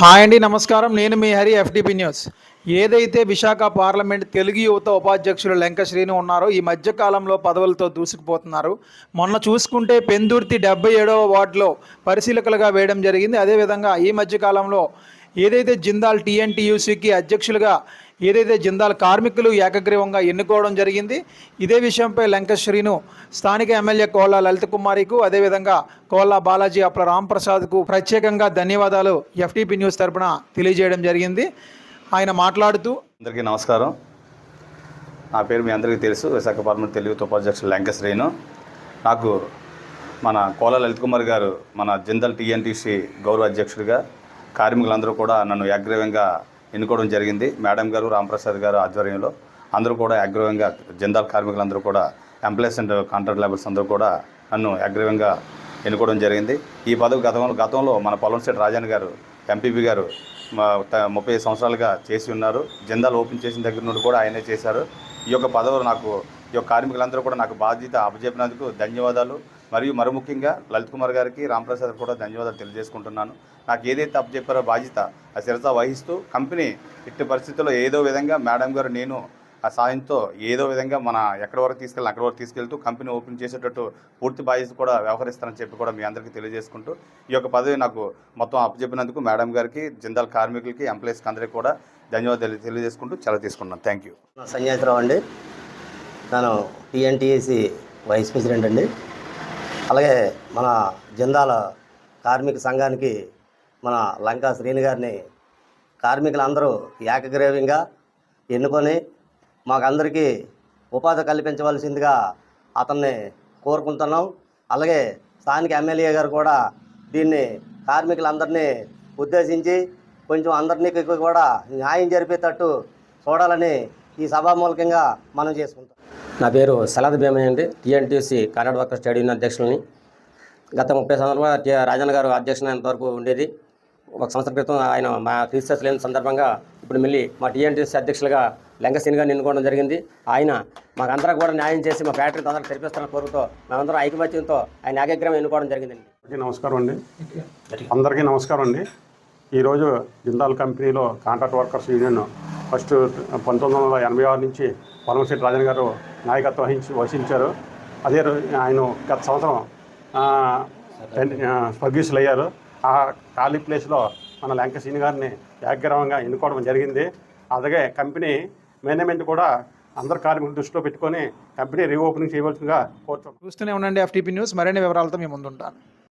Hi అండి నమస్కారం. నేను మీ హరి ఎఫ్డిపి న్యూస్ ఏదైతే విశాఖ పార్లమెంట్ తెలుగు యువత ఉపాధ్యక్షులు లెంక శ్రీను ఉన్నారో ఈ మధ్య కాలంలో పదవులతో దూసుకుపోతున్నారు. మొన్న చూసుకుంటే పెందుర్తి డెబ్బై ఏడవ వార్డులో పరిశీలకులుగా వేయడం జరిగింది. అదేవిధంగా ఈ మధ్య కాలంలో ఏదైతే జిందాల్ టీఎన్టీయూసీకి అధ్యక్షులుగా ఏదైతే జిందాల్ కార్మికులు ఏకగ్రీవంగా ఎన్నుకోవడం జరిగింది ఇదే విషయంపై లంకశ్రీను స్థానిక ఎమ్మెల్యే కోళ్ళ లలిత కుమారికు అదేవిధంగా కోళ్ళ బాలాజీ అప్ల రాంప్రసాద్కు ప్రత్యేకంగా ధన్యవాదాలు ఎఫ్టీపీ న్యూస్ తరపున తెలియజేయడం జరిగింది. ఆయన మాట్లాడుతూ అందరికీ నమస్కారం. నా పేరు మీ అందరికీ తెలుసు విశాఖపట్నం తెలుగు ఉపాధ్యక్షులు లంకశ్రీను. నాకు మన కోల లలిత్ కుమార్ గారు మన జిందల్ టీఎన్టీసీ గౌరవ అధ్యక్షుడిగా కార్మికులందరూ కూడా నన్ను యాగ్రీవంగా ఎన్నుకోవడం జరిగింది. మేడం గారు రాంప్రసాద్ గారు ఆధ్వర్యంలో అందరూ కూడా యాగ్రీవంగా జిందాల్ కార్మికులందరూ కూడా ఎంప్లాయీస్ అండ్ కాంట్రాక్ట్ లేబర్స్ అందరూ కూడా నన్ను యాగ్రీవంగా ఎన్నుకోవడం జరిగింది. ఈ పదవి గతంలో గతంలో మన పొలంశెట్టి రాజన్ గారు ఎంపీపీ గారు మా త- ముప్పై సంవత్సరాలుగా చేసి ఉన్నారు. జిందాల్ ఓపెన్ చేసిన దగ్గర నుండి కూడా ఆయనే చేశారు. ఈ యొక్క పదవి నాకు ఈ యొక్క కార్మికులందరూ కూడా నాకు బాధ్యత అప్పచెప్పినందుకు ధన్యవాదాలు. మరియు మరి ముఖ్యంగా లలిత్ కుమార్ గారికి రాంప్రసాద్ కూడా ధన్యవాదాలు తెలియజేసుకుంటున్నాను. నాకు ఏదైతే అప్పచెప్పారో బాధ్యత ఆ శిరస వహిస్తూ కంపెనీ ఇట్టి పరిస్థితుల్లో ఏదో విధంగా మేడం గారు నేను ఆ సాయంతో ఏదో విధంగా మన ఎక్కడి వరకు తీసుకెళ్ళి అక్కడి వరకు తీసుకెళ్తూ కంపెనీ ఓపెన్ చేసేటట్టు పూర్తి బాధ్యత కూడా వ్యవహరిస్తానని చెప్పి కూడా మీ అందరికీ తెలియజేసుకుంటూ ఈ యొక్క పదవి నాకు మొత్తం అప్పచెప్పినందుకు మేడం గారికి జిందాల్ కార్మికులకి ఎంప్లాయీస్కి అందరికీ కూడా ధన్యవాదాలు తెలియజేసుకుంటూ చాలా తీసుకున్నాను థ్యాంక్ యూ. సంజయ్ రావు అండి నేను టీఎన్టీఏసీ వైస్ ప్రెసిడెంట్ అండి. అలాగే మన జిందాల కార్మిక సంఘానికి మన లంకా శ్రీని గారిని కార్మికులందరూ ఏకగ్రీవంగా ఎన్నుకొని మాకందరికీ ఉపాధి కల్పించవలసిందిగా అతన్ని కోరుకుంటున్నాం. అలాగే స్థానిక ఎమ్మెల్యే గారు కూడా దీన్ని కార్మికులందరినీ ఉద్దేశించి కొంచెం అందరినీ కూడా న్యాయం జరిపేటట్టు చూడాలని ఈ సభామూలకంగా మనం చేసుకుంటాం నా పేరు సలాద్ భీమయ్య అండి TNTC Karnataka worker study union అధ్యక్షులని. గత ముప్పై సంవత్సరాలుగా రాజన్న గారు అధ్యక్షుని వరకు ఉండేది. ఒక సంవత్సరం క్రితం ఆయన మా టీచర్స్ లేని సందర్భంగా ఇప్పుడు మళ్ళీ మా టీఎన్టీసీ అధ్యక్షులుగా లంకసీనిగా ఎన్నుకోవడం జరిగింది. ఆయన మాకందరూ కూడా న్యాయం చేసి మా ఫ్యాక్టరీ తొందరగా తెరిపిస్తున్న కోరుతో మేమందరం ఐకమత్యంతో ఆయన ఏకగ్రహం ఎన్నుకోవడం జరిగిందండి. నమస్కారం అండి. అందరికీ నమస్కారం అండి. ఈరోజు జిందాల్ కంపెనీలో కాంట్రాక్ట్ వర్కర్స్ యూనియన్ ఫస్ట్ పంతొమ్మిది వందల ఎనభై ఆరు నుంచి పొలంశెట్టి రాజన్ గారు నాయకత్వం వహించి వహించారు. అదే ఆయన గత సంవత్సరం టెన్- స్వర్గీసులు అయ్యారు ఆ ఖాళీ ప్లేస్లో మన లంక సీని గారిని ఏకగ్రవంగా ఎన్నుకోవడం జరిగింది. అలాగే కంపెనీ మేనేజ్మెంట్ కూడా అందరు కార్మికులు దృష్టిలో పెట్టుకొని కంపెనీ రీఓపెనింగ్ చేయవలసిందిగా కోరుతున్నాం చూస్తూనే ఉండండి ఎఫ్టీపీ న్యూస్. మరిన్ని వివరాలతో మేము ముందుంటాను.